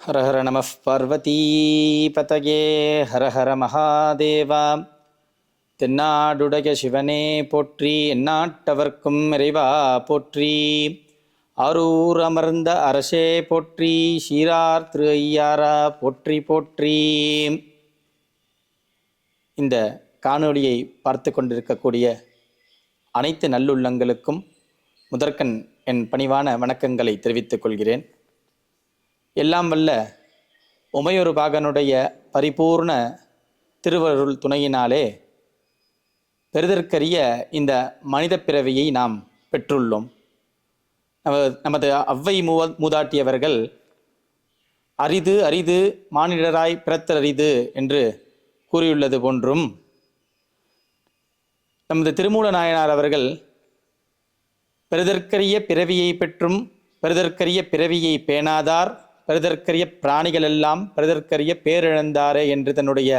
ஹர ஹர நம பார்வதீபதயே ஹர ஹர மகாதேவா. தென்னாடுடைய சிவனே போற்றி எந்நாட்டவர்க்கும் இறைவா போற்றி. அரூர் அமர்ந்த அரசே போற்றி ஷீரார் திரு ஐயாரா போற்றி போற்றி. இந்த காணொளியை பார்த்து கொண்டிருக்கக்கூடிய அனைத்து நல்லுள்ளங்களுக்கும் முதற்கண் என் பணிவான வணக்கங்களை தெரிவித்துக் கொள்கிறேன். எல்லாம் வல்ல உமையொரு பாகனுடைய பரிபூர்ண திருவருள் துணையினாலே பெறுதற்கரிய இந்த மனித பிறவியை நாம் பெற்றுள்ளோம். நமது அவ்வை மூவ மூதாட்டியவர்கள் அரிது அரிது மானிடராய் பிறத்தல் அரிது என்று கூறியுள்ளது போன்றும் நமது திருமூல நாயனார் அவர்கள் பெறுதற்கரிய பிறவியை பெற்றும் பெறுதற்கரிய பிறவியை பேணாதார் பருதற்கரிய பிராணிகள் எல்லாம் பெறுதற்கரிய பேரிழந்தாரே என்று தன்னுடைய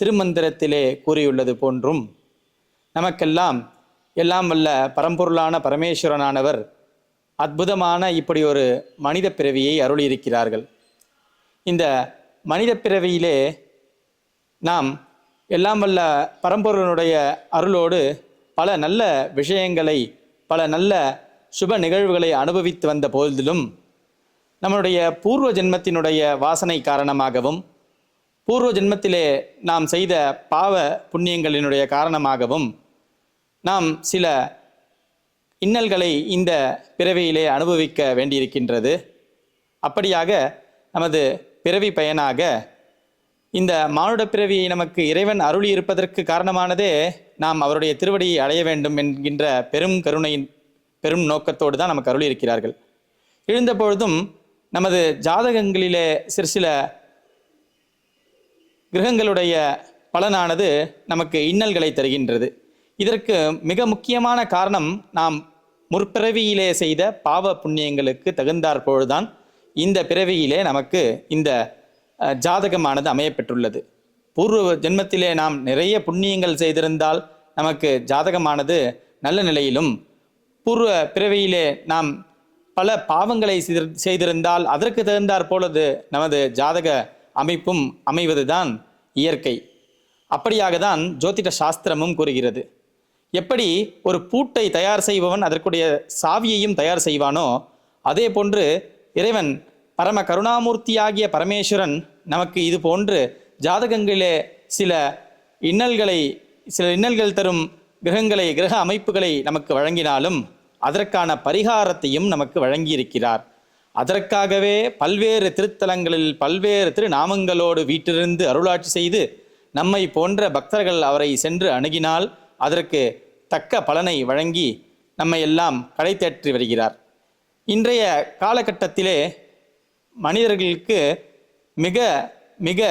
திருமந்திரத்திலே கூறியுள்ளது போன்றும். நமக்கெல்லாம் எல்லாம் வல்ல பரம்பொருளான பரமேஸ்வரனானவர் அற்புதமான இப்படி ஒரு மனித பிறவியை அருளியிருக்கிறார்கள். இந்த மனித பிறவியிலே நாம் எல்லாம் வல்ல பரம்பொருளனுடைய அருளோடு பல நல்ல விஷயங்களை பல நல்ல சுப நிகழ்வுகளை அனுபவித்து வந்த போதிலும் நம்மளுடைய பூர்வ ஜென்மத்தினுடைய வாசனை காரணமாகவும் பூர்வ ஜென்மத்திலே நாம் செய்த பாவ புண்ணியங்களினுடைய காரணமாகவும் நாம் சில இன்னல்களை இந்த பிறவியிலே அனுபவிக்க வேண்டியிருக்கின்றது. அப்படியாக நமது பிறவி பயனாக இந்த மானுட பிறவியை நமக்கு இறைவன் அருளி இருப்பதற்கு காரணமானதே நாம் அவருடைய திருவடியை அடைய வேண்டும் என்கின்ற பெரும் கருணையின் பெரும் நோக்கத்தோடு தான் நமக்கு அருளி இருக்கிறார்கள் எழுந்த பொழுதும் நமது ஜாதகங்களிலே சிறு சில கிரகங்களுடைய பலனானது நமக்கு இன்னல்களை தருகின்றது. இதற்கு மிக முக்கியமான காரணம் நாம் முற்பிறவியிலே செய்த பாவ புண்ணியங்களுக்கு தகுந்தாற் பொழுதுதான் இந்த பிறவியிலே நமக்கு இந்த ஜாதகமானது அமையப்பெற்றுள்ளது. பூர்வ ஜென்மத்திலே நாம் நிறைய புண்ணியங்கள் செய்திருந்தால் நமக்கு ஜாதகமானது நல்ல நிலையிலும் பூர்வ பிறவியிலே நாம் பல பாவங்களை செய்திருந்தால் அதற்கு தகுந்தாற் போலது நமது ஜாதக அமைப்பும் அமைவதுதான் இயற்கை. அப்படியாக தான் ஜோதிட சாஸ்திரமும் கூறுகிறது. எப்படி ஒரு பூட்டை தயார் செய்பவன் அதற்குடைய சாவியையும் தயார் செய்வானோ அதே போன்று இறைவன் பரம கருணாமூர்த்தியாகிய பரமேஸ்வரன் நமக்கு இது போன்று ஜாதகங்களிலே சில இன்னல்களை சில இன்னல்கள் தரும் கிரகங்களை கிரக அமைப்புகளை நமக்கு வழங்கினாலும் அதற்கான பரிகாரத்தையும் நமக்கு வழங்கியிருக்கிறார். அதற்காகவே பல்வேறு திருத்தலங்களில் பல்வேறு திருநாமங்களோடு வீட்டிலிருந்து அருளாட்சி செய்து நம்மை போன்ற பக்தர்கள் அவரை சென்று அணுகினால் அதற்கு தக்க பலனை வழங்கி நம்மை எல்லாம் கடை தேற்றி வருகிறார். இன்றைய காலகட்டத்திலே மனிதர்களுக்கு மிக மிக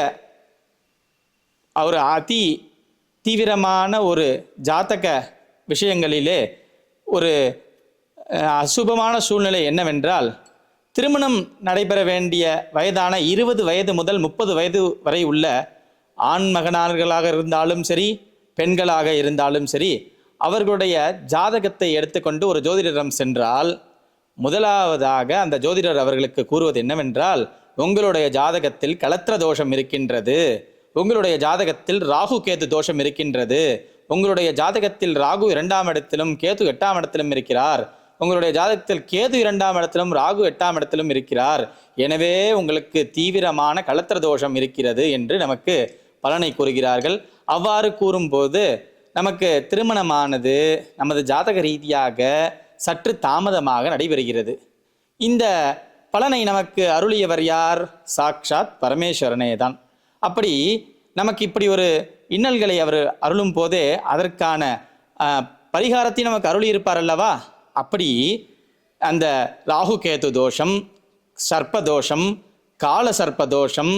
ஒரு அதி தீவிரமான ஒரு ஜாத்தக விஷயங்களிலே ஒரு அசுபமான சூழ்நிலை என்னவென்றால் திருமணம் நடைபெற வேண்டிய வயதான இருபது வயது முதல் முப்பது வயது வரை உள்ள ஆண் மகனார்களாக இருந்தாலும் சரி பெண்களாக இருந்தாலும் சரி அவர்களுடைய ஜாதகத்தை எடுத்துக்கொண்டு ஒரு ஜோதிடரிடம் சென்றால் முதலாவதாக அந்த ஜோதிடர் அவர்களுக்கு கூறுவது என்னவென்றால் உங்களுடைய ஜாதகத்தில் கலத்திர தோஷம் இருக்கின்றது உங்களுடைய ஜாதகத்தில் ராகு கேது தோஷம் இருக்கின்றது உங்களுடைய ஜாதகத்தில் ராகு இரண்டாம் இடத்திலும் கேது எட்டாம் இடத்திலும் இருக்கிறார் உங்களுடைய ஜாதகத்தில் கேது இரண்டாம் இடத்திலும் ராகு எட்டாம் இடத்திலும் இருக்கிறார். எனவே உங்களுக்கு தீவிரமான கலத்திர தோஷம் இருக்கிறது என்று நமக்கு பலனை கூறுகிறார்கள். அவ்வாறு கூறும்போது நமக்கு திருமணமானது நமது ஜாதக ரீதியாக சற்று தாமதமாக நடைபெறுகிறது. இந்த பலனை நமக்கு அருளியவர் யார்? சாக்ஷாத் பரமேஸ்வரனே தான். அப்படி நமக்கு இப்படி ஒரு இன்னல்களை அவர் அருளும் போதே அதற்கான பரிகாரத்தை நமக்கு அருளி இருப்பார் அல்லவா? அப்படி அந்த ராகுகேது தோஷம் சர்ப்பதோஷம் கால சர்ப்ப தோஷம்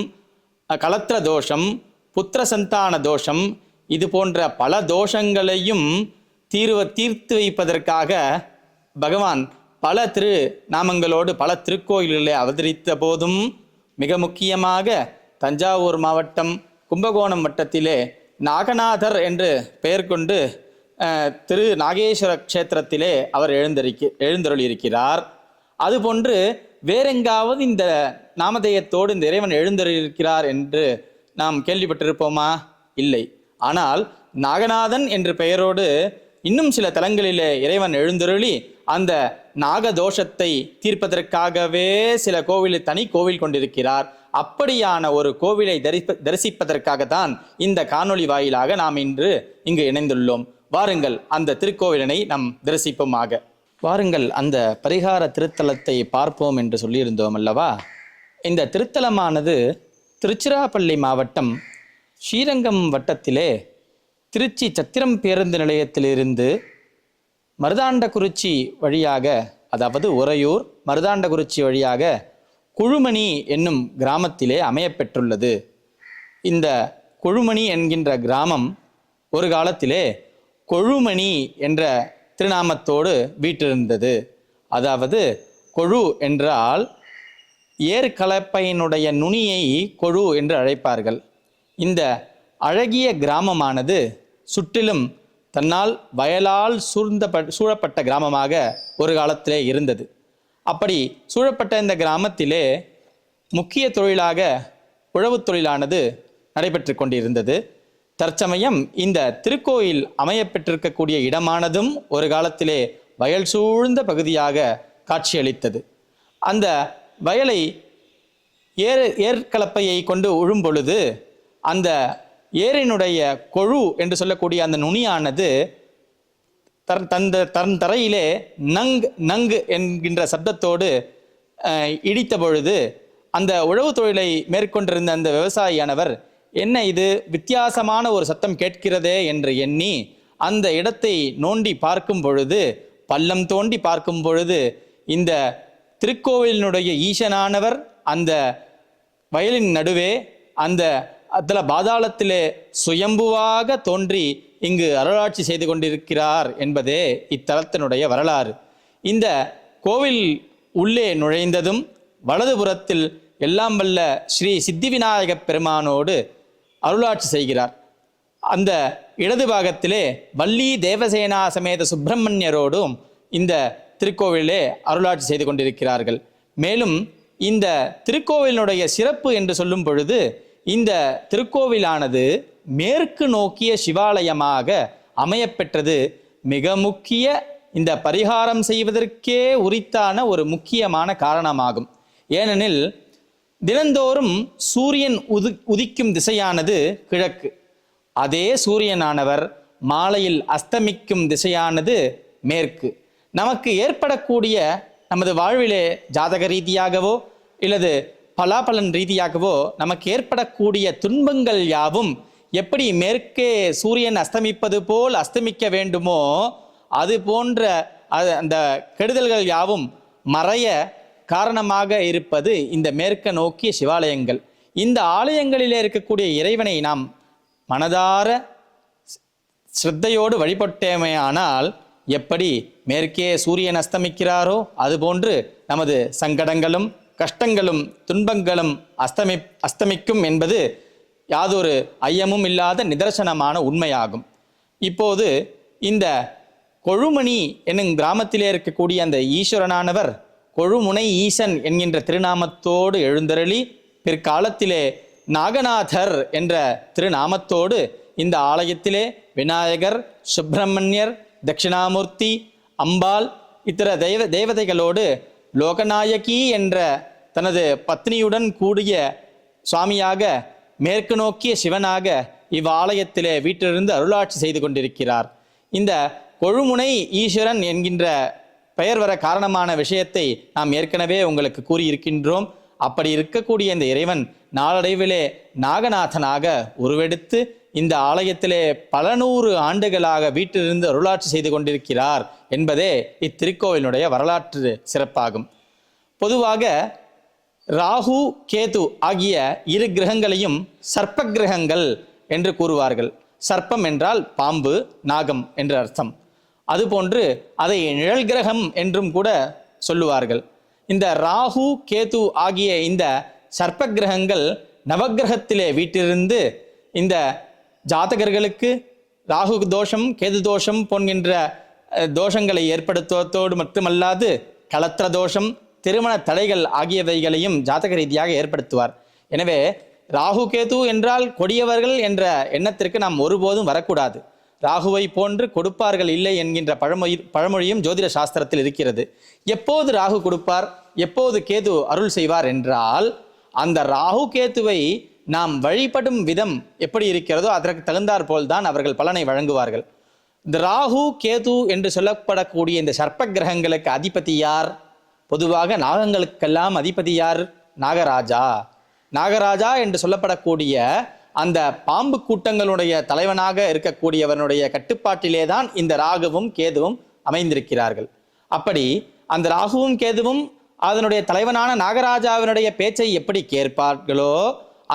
கலத்திர தோஷம் புத்திர சந்தான தோஷம் இது போன்ற பல தோஷங்களையும் தீர்வ தீர்த்து வைப்பதற்காக பகவான் பல திரு நாமங்களோடு பல திருக்கோயில்களை அவதரித்த போதும் மிக முக்கியமாக தஞ்சாவூர் மாவட்டம் கும்பகோணம் வட்டத்திலே நாகநாதர் என்று பெயர் கொண்டு திரு நாகேஸ்வர க்ஷேத்திரத்திலே அவர் எழுந்தரிக்க எழுந்தருளியிருக்கிறார். அதுபோன்று வேறெங்காவது இந்த நாமதேயத்தோடு இந்த இறைவன் எழுந்தருளிருக்கிறார் என்று நாம் கேள்விப்பட்டிருப்போமா? இல்லை. ஆனால் நாகநாதன் என்ற பெயரோடு இன்னும் சில தலங்களிலே இறைவன் எழுந்தருளி அந்த நாகதோஷத்தை தீர்ப்பதற்காகவே சில கோவிலில் தனி கோவில் கொண்டிருக்கிறார். அப்படியான ஒரு கோவிலை தரிப்ப தரிசிப்பதற்காகத்தான் இந்த காணொளி வாயிலாக நாம் இன்று இங்கு இணைந்துள்ளோம். வாருங்கள் அந்த திருக்கோவிலினை நாம் தரிசிப்போமாக. வாருங்கள் அந்த பரிகார திருத்தலத்தை பார்ப்போம் என்று சொல்லியிருந்தோம் அல்லவா? இந்த திருத்தலமானது திருச்சிராப்பள்ளி மாவட்டம் ஸ்ரீரங்கம் வட்டத்திலே திருச்சி சத்திரம் பேருந்து நிலையத்திலிருந்து மருதாண்டகுறிச்சி வழியாக அதாவது உறையூர் மருதாண்டகுறிச்சி வழியாக குழுமணி என்னும் கிராமத்திலே அமையப்பெற்றுள்ளது. இந்த குழுமணி என்கின்ற கிராமம் ஒரு காலத்திலே கொழுமணி என்ற திருநாமத்தோடு வீற்றிருந்தது. அதாவது கொழு என்றால் ஏற்கலப்பையினுடைய நுனியை கொழு என்று அழைப்பார்கள். இந்த அழகிய கிராமமானது சுற்றிலும் தன்னால் வயலால் சூழ்ந்த சூழப்பட்ட கிராமமாக ஒரு காலத்திலே இருந்தது. அப்படி சூழப்பட்ட இந்த கிராமத்திலே முக்கிய தொழிலாக உழவு தொழிலானது நடைபெற்று கொண்டிருந்தது. தற்சமயம் இந்த திருக்கோயில் அமையப்பெற்றிருக்கக்கூடிய இடமானதும் ஒரு காலத்திலே வயல் சூழ்ந்த பகுதியாக காட்சியளித்தது. அந்த வயலை ஏர் ஏற்கலப்பையை கொண்டு உழும் பொழுது அந்த ஏரினுடைய கொழு என்று சொல்லக்கூடிய அந்த நுனியானது தர் தந்த தன் தரையிலே நங் நங்கு என்கின்ற சப்தத்தோடு இடித்த பொழுது அந்த உழவு தொழிலை மேற்கொண்டிருந்த அந்த விவசாயியானவர் என்ன இது? வித்தியாசமான ஒரு சத்தம் கேட்கிறதே என்று எண்ணி அந்த இடத்தை நோண்டி பார்க்கும் பொழுது பள்ளம் தோண்டி பார்க்கும் பொழுது இந்த திருக்கோவிலினுடைய ஈசனானவர் அந்த வயலின் நடுவே அந்த அதில் பாதாளத்திலே சுயம்புவாக தோன்றி இங்கு அருளாட்சி செய்து கொண்டிருக்கிறார் என்பதே இத்தலத்தினுடைய வரலாறு. இந்த கோவில் உள்ளே நுழைந்ததும் வலதுபுறத்தில் எல்லாம் வல்ல ஸ்ரீ சித்தி விநாயகப் பெருமானோடு அருளாட்சி செய்கிறார். அந்த இடது பாகத்திலே வள்ளி தேவசேனா சமேத சுப்பிரமணியரோடும் இந்த திருக்கோவிலே அருளாட்சி செய்து கொண்டிருக்கிறார்கள். மேலும் இந்த திருக்கோவிலினுடைய சிறப்பு என்று சொல்லும் பொழுது இந்த திருக்கோவிலானது மேற்கு நோக்கிய சிவாலயமாக அமையப்பெற்றது. மிக முக்கிய இந்த பரிகாரம் செய்வதற்கே உரித்தான ஒரு முக்கியமான காரணமாகும். ஏனெனில் தினந்தோறும் சூரியன் உது உதிக்கும் திசையானது கிழக்கு. அதே சூரியனானவர் மாலையில் அஸ்தமிக்கும் திசையானது மேற்கு. நமக்கு ஏற்படக்கூடிய நமது வாழ்விலே ஜாதக ரீதியாகவோ இல்லது பலாபலன் ரீதியாகவோ நமக்கு ஏற்படக்கூடிய துன்பங்கள் யாவும் எப்படி மேற்கே சூரியன் அஸ்தமிப்பது போல் அஸ்தமிக்க வேண்டுமோ அது போன்ற அந்த கெடுதல்கள் யாவும் மறைய காரணமாக இருப்பது இந்த மேற்க நோக்கிய சிவாலயங்கள். இந்த ஆலயங்களிலே இருக்கக்கூடிய இறைவனை நாம் மனதார ஸ்ரத்தையோடு வழிபட்டேமையானால் எப்படி மேற்கே சூரியன் அஸ்தமிக்கிறாரோ அதுபோன்று நமது சங்கடங்களும் கஷ்டங்களும் துன்பங்களும் அஸ்தமி அஸ்தமிக்கும் என்பது யாதொரு ஐயமும் இல்லாத நிதர்சனமான உண்மையாகும். இப்போது இந்த கொழுமணி என்னும் கிராமத்திலே இருக்கக்கூடிய அந்த ஈஸ்வரனானவர் கொழுமுனை ஈசன் என்கின்ற திருநாமத்தோடு எழுந்தருளி பிற்காலத்திலே நாகநாதர் என்ற திருநாமத்தோடு இந்த ஆலயத்திலே விநாயகர் சுப்பிரமணியர் தட்சிணாமூர்த்தி அம்பாள் இத்தர தெய்வ தேவதைகளோடு லோகநாயகி என்ற தனது பத்னியுடன் கூடிய சுவாமியாக மேற்கு நோக்கிய சிவனாக இவ்வாலயத்திலே வீட்டிலிருந்து அருளாட்சி செய்து கொண்டிருக்கிறார். இந்த கொழுமுனை ஈஸ்வரன் என்கின்ற பெயர் வர காரணமான விஷயத்தை நாம் ஏற்கனவே உங்களுக்கு கூறியிருக்கின்றோம். அப்படி இருக்கக்கூடிய இந்த இறைவன் நாளடைவிலே நாகநாதனாக உருவெடுத்து இந்த ஆலயத்திலே பல நூறு ஆண்டுகளாக வீட்டிலிருந்து அருளாட்சி செய்து கொண்டிருக்கிறார் என்பதே இத்திருக்கோவிலுடைய வரலாற்று சிறப்பாகும். பொதுவாக ராகு கேது ஆகிய இரு கிரகங்களையும் சர்ப்ப கிரகங்கள் என்று கூறுவார்கள். சர்ப்பம் என்றால் பாம்பு நாகம் என்று அர்த்தம். அதுபோன்று அதை நிழல் கிரகம் என்றும் கூட சொல்லுவார்கள். இந்த ராகு கேது ஆகிய இந்த சர்ப்ப கிரகங்கள் நவக்கிரகத்திலே வீட்டிலிருந்து இந்த ஜாதகர்களுக்கு ராகு தோஷம் கேது தோஷம் போன்கின்ற தோஷங்களை ஏற்படுத்துவதோடு மட்டுமல்லாது களத்திர தோஷம் திருமண தடைகள் ஆகியவைகளையும் ஜாதக ரீதியாக ஏற்படுத்துவார். எனவே ராகு கேது என்றால் கொடியவர்கள் என்ற எண்ணத்திற்கு நாம் ஒருபோதும் வரக்கூடாது. ராகுவை போன்று கொடுப்பார்கள் இல்லை என்கின்ற பழமொழி பழமொழியும் ஜோதிட சாஸ்திரத்தில் இருக்கிறது. எப்போது ராகு கொடுப்பார்? எப்போது கேது அருள் செய்வார் என்றால் அந்த ராகு கேதுவை நாம் வழிபடும் விதம் எப்படி இருக்கிறதோ அதற்கு தகுந்தாற் போல்தான் அவர்கள் பலனை வழங்குவார்கள். இந்த ராகு கேது என்று சொல்லப்படக்கூடிய இந்த சர்ப்ப கிரகங்களுக்கு அதிபதி யார்? பொதுவாக நாகங்களுக்கெல்லாம் அதிபதி யார்? நாகராஜா. நாகராஜா என்று சொல்லப்படக்கூடிய அந்த பாம்பு கூட்டங்களுடைய தலைவனாக இருக்கக்கூடியவனுடைய கட்டுப்பாட்டிலே தான் இந்த ராகுவும் கேதுவும் அமைந்திருக்கிறார்கள். அப்படி அந்த ராகுவும் கேதுவும் அதனுடைய தலைவனான நாகராஜாவினுடைய பேச்சை எப்படி கேட்பார்களோ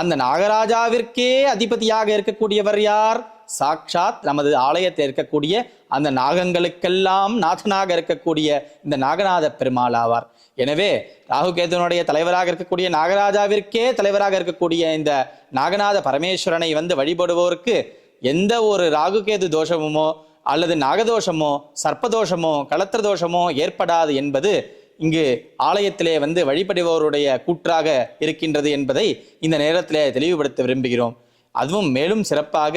அந்த நாகராஜாவிற்கே அதிபதியாக இருக்கக்கூடியவர் யார்? சாக்ஷாத் நமது ஆலயத்தில் இருக்கக்கூடிய அந்த நாகங்களுக்கெல்லாம் நாதனாக இருக்கக்கூடிய இந்த நாகநாத பெருமாள் ஆவார். எனவே ராகுகேதுனுடைய தலைவராக இருக்கக்கூடிய நாகராஜாவிற்கே தலைவராக இருக்கக்கூடிய இந்த நாகநாத பரமேஸ்வரனை வந்து வழிபடுவோருக்கு எந்த ஒரு ராகுகேது தோஷமுமோ அல்லது நாகதோஷமோ சர்ப்பதோஷமோ களத்திர தோஷமோ ஏற்படாது என்பது இங்கு ஆலயத்திலே வந்து வழிபடுபவருடைய கூற்றாக இருக்கின்றது என்பதை இந்த நேரத்திலே தெளிவுபடுத்த விரும்புகிறோம். அதுவும் மேலும் சிறப்பாக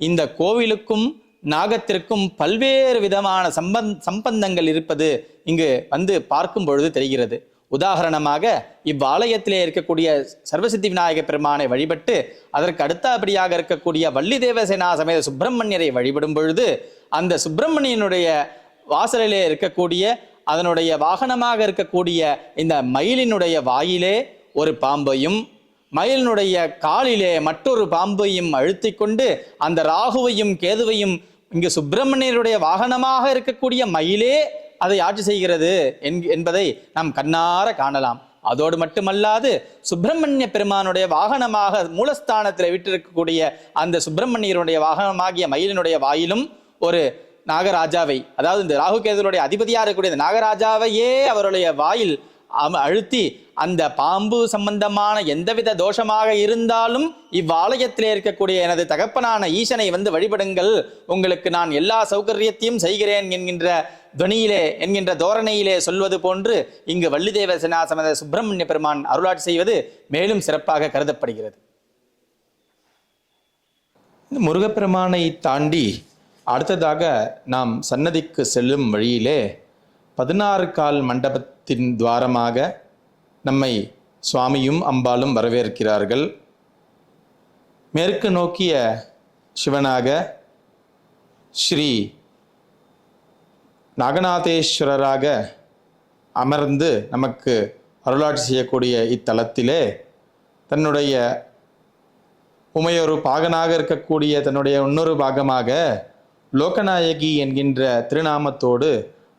இந்த கோவிலுக்கும் நாகத்திற்கும் பல்வேறு விதமான சம்பந் சம்பந்தங்கள் இருப்பது இங்கு வந்து பார்க்கும் பொழுது தெரிகிறது. உதாரணமாக இவ்வாலயத்திலே இருக்கக்கூடிய சர்வசித்தி விநாயக பெருமானை வழிபட்டு அதற்கு அடுத்தபடியாக இருக்கக்கூடிய வள்ளி தேவசேனா சமேத சுப்பிரமணியரை வழிபடும் பொழுது அந்த சுப்பிரமணியனுடைய வாசலிலே இருக்கக்கூடிய அதனுடைய வாகனமாக இருக்கக்கூடிய இந்த மயிலினுடைய வாயிலே ஒரு பாம்பையும் மயிலினுடைய காலிலே மற்றொரு பாம்பையும் அழுத்தி கொண்டு அந்த ராகுவையும் கேதுவையும் இங்கு சுப்பிரமணியருடைய வாகனமாக இருக்கக்கூடிய மயிலே அதை ஆட்சி செய்கிறது என்பதை நாம் கண்ணார காணலாம். அதோடு மட்டுமல்லாது சுப்பிரமணிய பெருமானுடைய வாகனமாக மூலஸ்தானத்தில் விட்டிருக்கக்கூடிய அந்த சுப்பிரமணியருடைய வாகனமாகிய மயிலினுடைய வாயிலும் ஒரு நாகராஜாவை அதாவது இந்த ராகுகேதுடைய அதிபதியாக இருக்கக்கூடிய இந்த நாகராஜாவையே அவருடைய வாயில் அழுத்தி அந்த பாம்பு சம்பந்தமான எந்தவித தோஷமாக இருந்தாலும் இவ்வாலயத்திலே இருக்கக்கூடிய எனது தகப்பனான ஈசனை வந்து வழிபடுங்கள். உங்களுக்கு நான் எல்லா சௌகரியத்தையும் செய்கிறேன் என்கின்ற துணியிலே என்கின்ற தோரணையிலே சொல்வது போன்று இங்கு வள்ளிதேவ சமத சுப்பிரமணிய பெருமான் அருளாட்சி செய்வது மேலும் சிறப்பாக கருதப்படுகிறது. முருகப்பெருமானை தாண்டி அடுத்ததாக நாம் சன்னதிக்கு செல்லும் வழியிலே பதினாறு கால் தின் துவாரமாக நம்மை சுவாமியும் அம்பாளும் வரவேற்கிறார்கள். மேற்கு நோக்கிய சிவனாக ஸ்ரீ நாகநாதேஸ்வரராக அமர்ந்து நமக்கு அருளாட்சி செய்யக்கூடிய இத்தலத்திலே தன்னுடைய உமையொரு பாகனாக இருக்கக்கூடிய தன்னுடைய இன்னொரு பாகமாக லோகநாயகி என்கின்ற திருநாமத்தோடு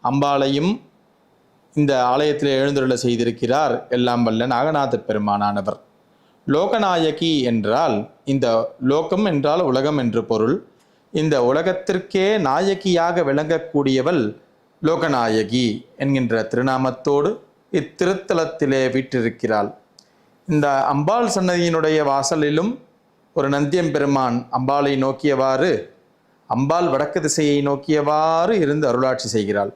அம்பாளையும் இந்த ஆலயத்தில் எழுந்துள்ள செய்திருக்கிறார் எல்லாம் வல்ல நாகநாத பெருமானானவர். லோகநாயகி என்றால் இந்த லோகம் என்றால் உலகம் என்று பொருள். இந்த உலகத்திற்கே நாயகியாக விளங்கக்கூடியவள் லோகநாயகி என்கின்ற திருநாமத்தோடு இத்திருத்தலத்திலே வீற்றிருக்கிறாள். இந்த அம்பாள் சன்னதியினுடைய வாசலிலும் ஒரு நந்தியம் பெருமான் அம்பாளை நோக்கியவாறு அம்பாள் வடக்கு திசையை நோக்கியவாறு இருந்து அருளாட்சி செய்கிறாள்.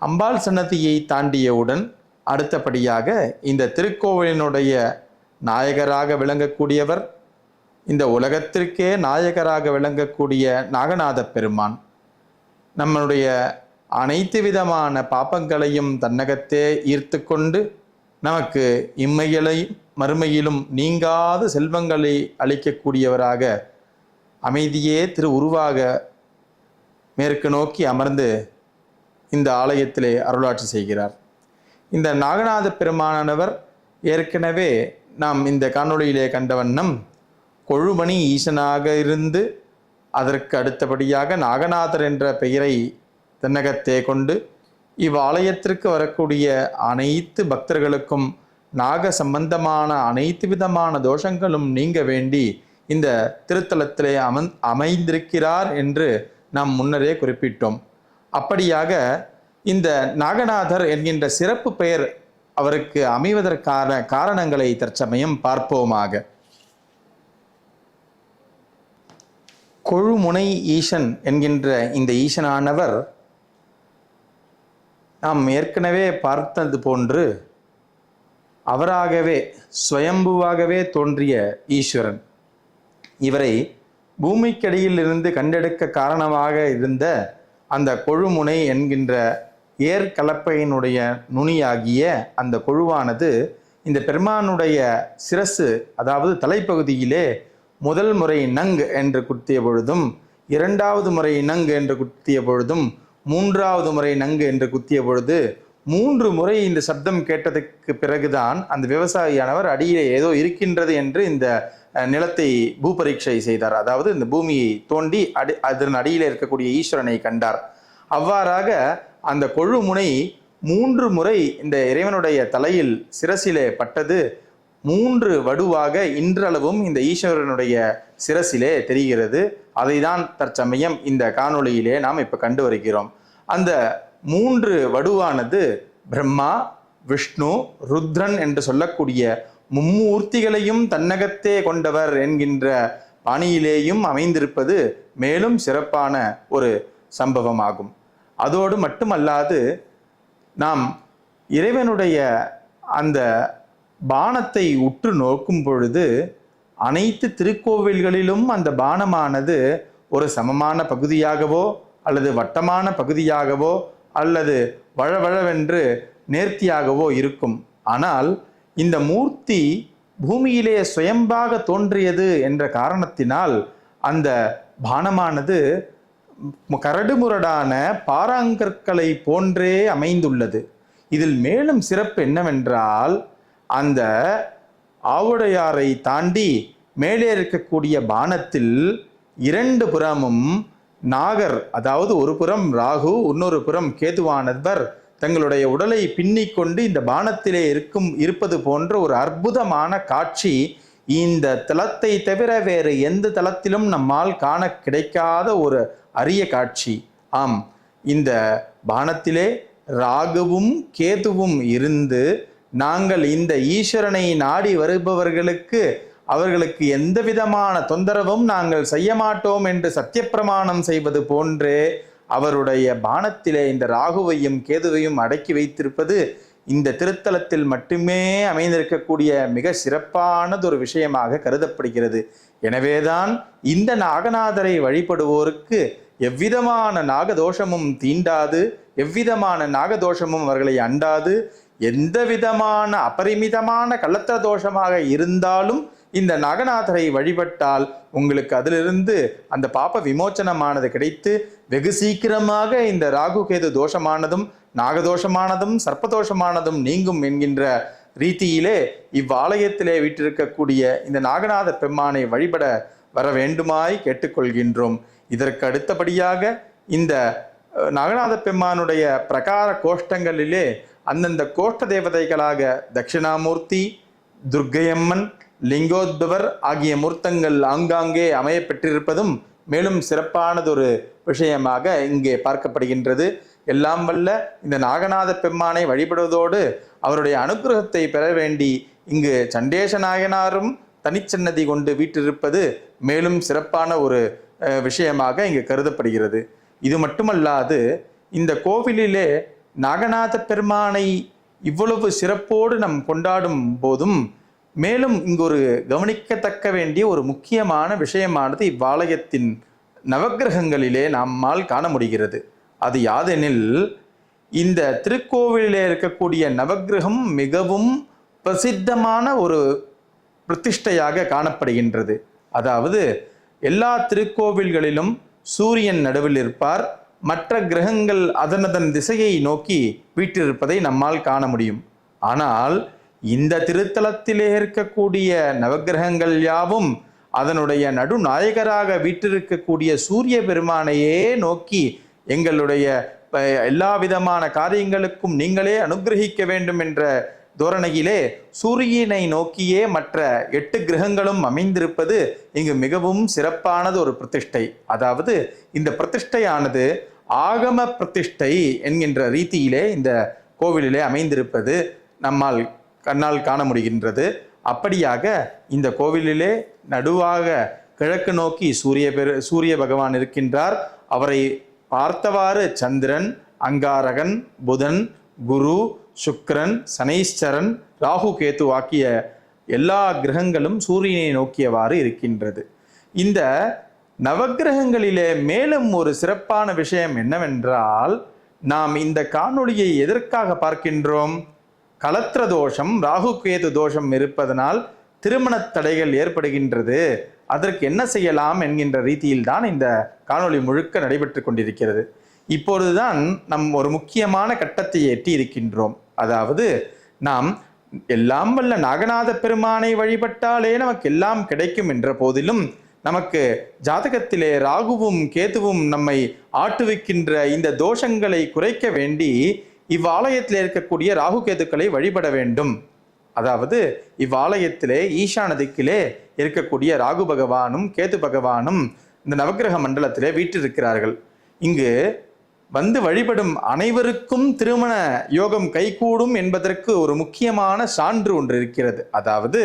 அம்பாள் சன்னதியை தாண்டியவுடன் அடுத்தபடியாக இந்த திருக்கோவிலினுடைய நாயகராக விளங்கக்கூடியவர் இந்த உலகத்திற்கே நாயகராக விளங்கக்கூடிய நாகநாத பெருமான். நம்மளுடைய அனைத்து விதமான பாப்பங்களையும் தன்னகத்தே ஈர்த்து கொண்டு நமக்கு இம்மையிலையும் மறுமையிலும் நீங்காத செல்வங்களை அளிக்கக்கூடியவராக அமைதியே திரு உருவாக மேற்கு நோக்கி அமர்ந்து இந்த ஆலயத்திலே அருளாட்சி செய்கிறார். இந்த நாகநாத பெருமானவர் ஏற்கனவே நாம் இந்த காணொளியிலே கண்ட வண்ணம் கொழுமணி ஈசனாக இருந்து அதற்கு அடுத்தபடியாக நாகநாதர் என்ற பெயரை தென்னகத்தே கொண்டு இவ்வாலயத்திற்கு வரக்கூடிய அனைத்து பக்தர்களுக்கும் நாக சம்பந்தமான அனைத்து விதமான தோஷங்களும் நீங்க வேண்டி இந்த திருத்தலத்திலே அமன் அமைந்திருக்கிறார் என்று நாம் முன்னரே குறிப்பிட்டோம். அப்படியாக இந்த நாகநாதர் என்கின்ற சிறப்பு பெயர் அவருக்கு அமைவதற்கான காரணங்களை தற்சமயம் பார்ப்போமாக. கொழுமுனை ஈசன் என்கின்ற இந்த ஈசனானவர் நாம் ஏற்கனவே பார்த்தது போன்று அவராகவே ஸ்வயம்புவாகவே தோன்றிய ஈஸ்வரன். இவரை பூமிக்கடியில் இருந்து கண்டெடுக்க காரணமாக இருந்த அந்த கொழுமுனை என்கின்ற ஏர் கலப்பையினுடைய நுனியாகிய அந்த கொழுவானது இந்த பெருமானுடைய சிரசு அதாவது தலைப்பகுதியிலே முதல் முறை நங் என்று குத்திய பொழுதும் இரண்டாவது முறை நங் என்று குத்திய பொழுதும் மூன்றாவது முறை நங்கு என்று குத்திய பொழுது மூன்று முறை இந்த சப்தம் கேட்டதுக்கு பிறகுதான் அந்த விவசாயியானவர் அடியிலே ஏதோ இருக்கின்றது என்று இந்த நிலத்தை பூபரீட்சை செய்தார். அதாவது இந்த பூமியை தோண்டி அடி அதன் அடியில் இருக்கக்கூடிய ஈஸ்வரனை கண்டார். அவ்வாறாக அந்த கொழுமுனை மூன்று முறை இந்த இறைவனுடைய தலையில் சிரசிலே பட்டது. மூன்று வடுவாக இன்றளவும் இந்த ஈஸ்வரனுடைய சிரசிலே தெரிகிறது. அதைதான் தற்சமயம் இந்த காணொளியிலே நாம் இப்ப கண்டு வருகிறோம். அந்த மூன்று வடுவானது பிரம்மா விஷ்ணு ருத்ரன் என்று சொல்லக்கூடிய மும்மூர்த்திகளையும் தன்னகத்தே கொண்டவர் என்கின்ற பாணியிலேயும் அமைந்திருப்பது மேலும் சிறப்பான ஒரு சம்பவமாகும். அதோடு மட்டுமல்லாது நாம் இறைவனுடைய அந்த பானத்தை உற்று நோக்கும் பொழுது அனைத்து திருக்கோவில்களிலும் அந்த பானமானது ஒரு சமமான பகுதியாகவோ அல்லது வட்டமான பகுதியாகவோ அல்லது வழவழவென்று நேர்த்தியாகவோ இருக்கும். ஆனால் இந்த மூர்த்தி பூமியிலே சுயம்பாக தோன்றியது என்ற காரணத்தினால் அந்த பானமானது கரடுமுரடான பாராங்கற்களை போன்றே அமைந்துள்ளது. இதில் மேலும் சிறப்பு என்னவென்றால் அந்த ஆவுடையாரை தாண்டி மேலே இருக்கக்கூடிய பானத்தில் இரண்டு புறமும் நாகர் அதாவது ஒரு புறம் ராகு இன்னொரு புறம் கேதுவானவர் தங்களுடைய உடலை பின்னிக்கொண்டு இந்த பானத்திலே இருக்கும் இருப்பது போன்ற ஒரு அற்புதமான காட்சி இந்த தலத்தை தவிர வேறு எந்த தளத்திலும் நம்மால் காண கிடைக்காத ஒரு அரிய காட்சி. ஆம் இந்த பானத்திலே ராகுவும் கேதுவும் இருந்து நாங்கள் இந்த ஈஸ்வரனை நாடி வருபவர்களுக்கு அவர்களுக்கு எந்த விதமான தொந்தரவும் நாங்கள் செய்ய மாட்டோம் என்று சத்தியப்பிரமாணம் செய்வது போன்று அவருடைய பானத்திலே இந்த ராகுவையும் கேதுவையும் அடக்கி வைத்திருப்பது இந்த திருத்தலத்தில் மட்டுமே அமைந்திருக்கக்கூடிய மிக சிறப்பானதொரு விஷயமாக கருதப்படுகிறது. எனவேதான் இந்த நாகநாதரை வழிபடுவோருக்கு எவ்விதமான நாகதோஷமும் தீண்டாது எவ்விதமான நாகதோஷமும் அவர்களை அண்டாது எந்த விதமான அபரிமிதமான கள்ளத்திர தோஷமாக இருந்தாலும் இந்த நாகநாதரை வழிபட்டால் உங்களுக்கு அதிலிருந்து அந்த பாப்ப விமோச்சனமானது கிடைத்து வெகு சீக்கிரமாக இந்த ராகு கேது தோஷமானதும் நாகதோஷமானதும் சர்ப்பதோஷமானதும் நீங்கும் என்கின்ற ரீதியிலே இவ்வாலயத்திலே வீட்டிருக்கக்கூடிய இந்த நாகநாத பெம்மானை வழிபட வர வேண்டுமாய் கேட்டுக்கொள்கின்றோம். இதற்கு அடுத்தபடியாக இந்த நாகநாத பெம்மானுடைய பிரகார கோஷ்டங்களிலே அந்தந்த கோஷ்ட தேவதைகளாக தட்சிணாமூர்த்தி துர்க்கையம்மன் லிங்கோத்பவர் ஆகிய மூர்த்தங்கள் ஆங்காங்கே அமைய பெற்றிருப்பதும் மேலும் சிறப்பானதொரு விஷயமாக இங்கே பார்க்கப்படுகின்றது. எல்லாம் வல்ல இந்த நாகநாத பெம்மானை வழிபடுவதோடு அவருடைய அனுக்கிரகத்தை பெற வேண்டி இங்கு சண்டேச நாயனாரும் தனிச்சன்னதி கொண்டு வீற்றிருப்பது மேலும் சிறப்பான ஒரு விஷயமாக இங்கு கருதப்படுகிறது. இது மட்டுமல்லாது இந்த கோவிலிலே நாகநாத பெருமானை இவ்வளவு சிறப்போடு நம் கொண்டாடும் போதும் மேலும் இங்கு ஒரு கவனிக்கத்தக்க வேண்டிய ஒரு முக்கியமான விஷயமானது இவ்வாலயத்தின் நவக்கிரகங்களிலே நம்மால் காண முடிகிறது. அது யாதெனில் இந்த திருக்கோவிலிலே இருக்கக்கூடிய நவக்கிரகம் மிகவும் பிரசித்தமான ஒரு பிரதிஷ்டையாக காணப்படுகின்றது. அதாவது எல்லா திருக்கோவில்களிலும் சூரியன் நடுவில் இருப்பார். மற்ற கிரகங்கள் அதனதன் திசையை நோக்கி வீற்றிருப்பதை நம்மால் காண முடியும். ஆனால் இந்த திருத்தலத்திலே இருக்கக்கூடிய நவக்கிரகங்கள் யாவும் அதனுடைய நடுநாயகராக வீற்றிருக்கக்கூடிய சூரிய பெருமானையே நோக்கி எங்களுடைய எல்லா விதமான காரியங்களுக்கும் நீங்களே அனுக்கிரகிக்க வேண்டும் என்ற தோரணையிலே சூரியனை நோக்கியே மற்ற எட்டு கிரகங்களும் அமைந்திருப்பது இங்கு மிகவும் சிறப்பானது ஒரு பிரதிஷ்டை. அதாவது இந்த பிரதிஷ்டையானது ஆகம பிரதிஷ்டை என்கின்ற ரீதியிலே இந்த கோவிலிலே அமைந்திருப்பது நம்மால் கண்ணால் காண முடிகின்றது. அப்படியாக இந்த கோவிலிலே நடுவாக கிழக்கு நோக்கி சூரிய பெரு சூரிய பகவான் இருக்கின்றார். அவரை பார்த்தவாறு சந்திரன் அங்காரகன் புதன் குரு சுக்கரன் சனீஸ்வரன் ராகு கேத்து ஆக்கிய எல்லா கிரகங்களும் சூரியனை நோக்கியவாறு இருக்கின்றது. இந்த நவக்கிரகங்களிலே மேலும் ஒரு சிறப்பான விஷயம் என்னவென்றால் நாம் இந்த காணொளியை எதற்காக பார்க்கின்றோம்? கலத்திர தோஷம் ராகு கேது தோஷம் இருப்பதனால் திருமணத் தடைகள் ஏற்படுகின்றது. அதற்கு என்ன செய்யலாம் என்கின்ற ரீதியில் தான் இந்த காணொளி முழுக்க நடைபெற்று கொண்டிருக்கிறது. இப்பொழுதுதான் நம் ஒரு முக்கியமான கட்டத்தை எட்டி இருக்கின்றோம். அதாவது நாம் எல்லாம் வல்ல நாகநாத பெருமானை வழிபட்டாலே நமக்கு எல்லாம் கிடைக்கும் என்ற போதிலும் நமக்கு ஜாதகத்திலே ராகுவும் கேதுவும் நம்மை ஆட்டுவிக்கின்ற இந்த தோஷங்களை குறைக்க வேண்டி இவ்வாலயத்தில் இருக்கக்கூடிய ராகு கேதுக்களை வழிபட வேண்டும். அதாவது இவ்வாலயத்திலே ஈசான திக்கிலே இருக்கக்கூடிய ராகு பகவானும் கேது பகவானும் இந்த நவக்கிரக மண்டலத்திலே வீற்றிருக்கிறார்கள். இங்கு வந்து வழிபடும் அனைவருக்கும் திருமண யோகம் கைகூடும் என்பதற்கு ஒரு முக்கியமான சான்று ஒன்று இருக்கிறது. அதாவது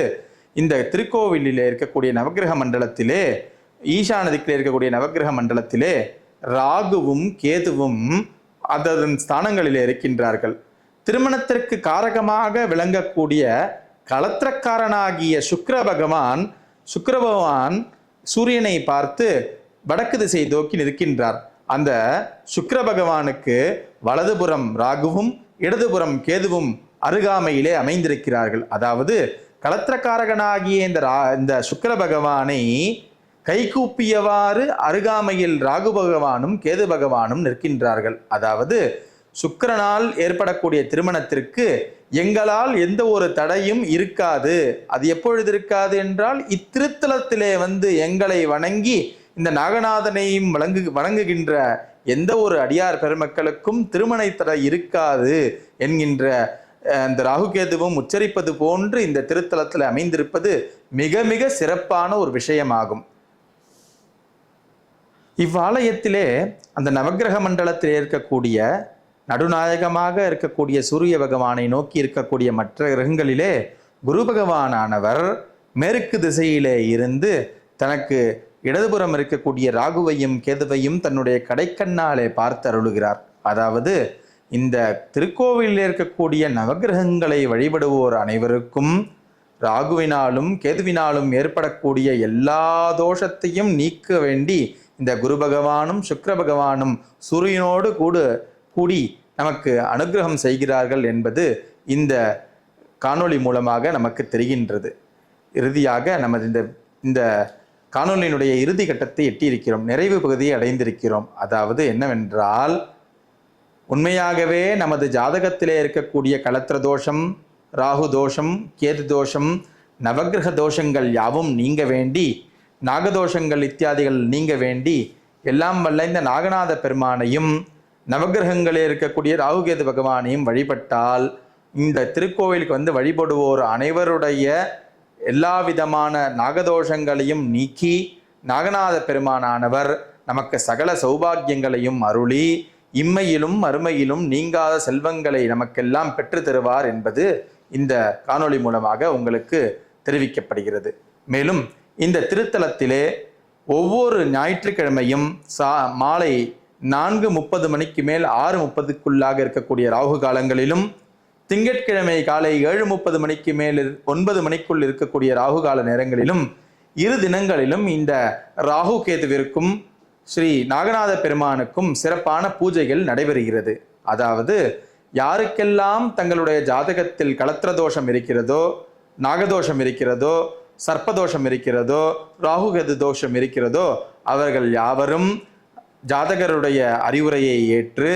இந்த திருக்கோவிலிலே இருக்கக்கூடிய நவக்கிரக மண்டலத்திலே ஈசானதிக்கிலே இருக்கக்கூடிய நவக்கிரக மண்டலத்திலே ராகுவும் கேதுவும் அதன் ஸ்தானங்களிலே இருக்கின்றார்கள். திருமணத்திற்கு காரகமாக விளங்கக்கூடிய களத்திரக்காரனாகிய சுக்கர பகவான் சுக்கர பகவான் சூரியனை பார்த்து வடக்கு திசை நோக்கி நிற்கின்றார். அந்த சுக்கர பகவானுக்கு வலதுபுறம் ராகுவும் இடதுபுறம் கேதுவும் அருகாமையிலே அமைந்திருக்கிறார்கள். அதாவது களத்திரக்காரகனாகிய இந்த ரா இந்த சுக்கர பகவானை கைகூப்பியவாறு அருகாமையில் ராகு பகவானும் கேது பகவானும் நிற்கின்றார்கள். அதாவது சுக்கரனால் ஏற்படக்கூடிய திருமணத்திற்கு எங்களால் எந்த ஒரு தடையும் இருக்காது. அது எப்பொழுது இருக்காது என்றால் இத்திருத்தலத்திலே வந்து எங்களை வணங்கி இந்த நாகநாதனையும் வழங்கு வணங்குகின்ற எந்த ஒரு அடியார் பெருமக்களுக்கும் திருமண தடை இருக்காது என்கின்ற அந்த இந்த ராகுகேதுவும் உச்சரிப்பது போன்று இந்த திருத்தலத்தில் அமைந்திருப்பது மிக மிக சிறப்பான ஒரு விஷயமாகும். இவ்வாலயத்திலே அந்த நவக்கிரக மண்டலத்தில் இருக்கக்கூடிய நடுநாயகமாக இருக்கக்கூடிய சூரிய பகவானை நோக்கி இருக்கக்கூடிய மற்ற கிரகங்களிலே குரு பகவானானவர் மேற்கு திசையிலே இருந்து தனக்கு இடதுபுறம் இருக்கக்கூடிய ராகுவையும் கேதுவையும் தன்னுடைய கடைக்கண்ணாலே பார்த்து அருளுகிறார். அதாவது இந்த திருக்கோவிலில் இருக்கக்கூடிய நவக்கிரகங்களை வழிபடுவோர் அனைவருக்கும் ராகுவினாலும் கேதுவினாலும் ஏற்படக்கூடிய எல்லா தோஷத்தையும் நீக்க வேண்டி இந்த குரு பகவானும் சுக்கர பகவானும் சூரியனோடு கூடு கூடி நமக்கு அனுக்கிரகம் செய்கிறார்கள் என்பது இந்த காணொளி மூலமாக நமக்கு தெரிகின்றது. இறுதியாக நமது இந்த இந்த காணொலியினுடைய இறுதி கட்டத்தை எட்டியிருக்கிறோம். நிறைவு பகுதியை அடைந்திருக்கிறோம். அதாவது என்னவென்றால் உண்மையாகவே நமது ஜாதகத்திலே இருக்கக்கூடிய கலத்திர தோஷம் ராகு தோஷம் கேது தோஷம் நவக்கிரக தோஷங்கள் யாவும் நீங்க வேண்டி நாகதோஷங்கள் இத்தியாதிகள் நீங்க வேண்டி எல்லாம் வல்ல இந்த நாகநாத பெருமானையும் நவக்கிரகங்களில் இருக்கக்கூடிய ராகுகேது பகவானையும் வழிபட்டால் இந்த திருக்கோவிலுக்கு வந்து வழிபடுவோர் அனைவருடைய எல்லா விதமான நாகதோஷங்களையும் நீக்கி நாகநாத பெருமானானவர் நமக்கு சகல சௌபாகியங்களையும் அருளி இம்மையிலும் மறுமையிலும் நீங்காத செல்வங்களை நமக்கெல்லாம் பெற்று தருவார் என்பது இந்த காணொளி மூலமாக உங்களுக்கு தெரிவிக்கப்படுகிறது. மேலும் இந்த திருத்தலத்திலே ஒவ்வொரு ஞாயிற்றுக்கிழமையும் சா மாலை நான்கு முப்பது மணிக்கு மேல் ஆறு முப்பதுக்குள்ளாக இருக்கக்கூடிய ராகு காலங்களிலும் திங்கட்கிழமை காலை ஏழு முப்பது மணிக்கு மேல் ஒன்பது மணிக்குள் இருக்கக்கூடிய ராகு கால நேரங்களிலும் இரு தினங்களிலும் இந்த ராகு கேதுவிற்கும் ஸ்ரீ நாகநாத பெருமானுக்கும் சிறப்பான பூஜைகள் நடைபெறுகிறது. அதாவது யாருக்கெல்லாம் தங்களுடைய ஜாதகத்தில் களத்திர தோஷம் இருக்கிறதோ நாகதோஷம் இருக்கிறதோ சர்ப்பதோஷம் இருக்கிறதோ ராகுகது தோஷம் இருக்கிறதோ அவர்கள் யாவரும் ஜாதகருடைய அறிவுரையை ஏற்று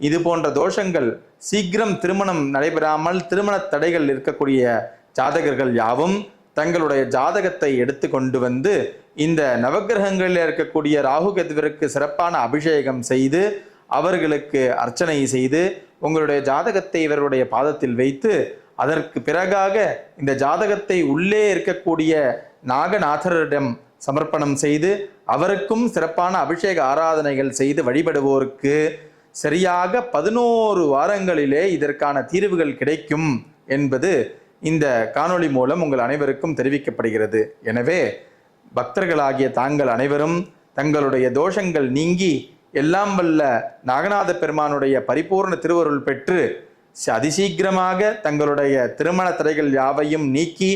இது போன்ற தோஷங்கள் சீக்கிரம் திருமணம் நடைபெறாமல் திருமண தடைகள் இருக்கக்கூடிய ஜாதகர்கள் யாவும் தங்களுடைய ஜாதகத்தை எடுத்து கொண்டு வந்து இந்த நவக்கிரகங்களில் இருக்கக்கூடிய ராகு கேதுவிற்கு சிறப்பான அபிஷேகம் செய்து அவர்களுக்கு அர்ச்சனை செய்து உங்களுடைய ஜாதகத்தை இவருடைய பாதத்தில் வைத்து அதற்கு பிறகாக இந்த ஜாதகத்தை உள்ளே இருக்கக்கூடிய நாகநாதரிடம் சமர்ப்பணம் செய்து அவருக்கும் சிறப்பான அபிஷேக ஆராதனைகள் செய்து வழிபடுவோருக்கு சரியாக பதினோரு வாரங்களிலே இதற்கான தீர்வுகள் கிடைக்கும் என்பது இந்த காணொளி மூலம் உங்கள் அனைவருக்கும் தெரிவிக்கப்படுகிறது. எனவே பக்தர்களாகிய தாங்கள் அனைவரும் தங்களுடைய தோஷங்கள் நீங்கி எல்லாம் வல்ல நாகநாத பெருமானுடைய பரிபூர்ண திருவருள் பெற்று அதிசீக்கிரமாக தங்களுடைய திருமண தடைகள் யாவையும் நீக்கி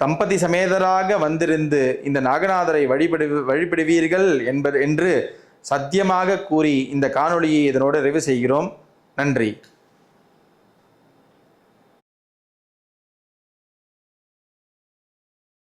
தம்பதி சமேதராக வந்திருந்து இந்த நாகநாதரை வழிபடு வழிபடுவீர்கள் என்பது என்று சத்தியமாக கூறி இந்த காணொளியை இதனோடு நிறைவு செய்கிறோம். நன்றி.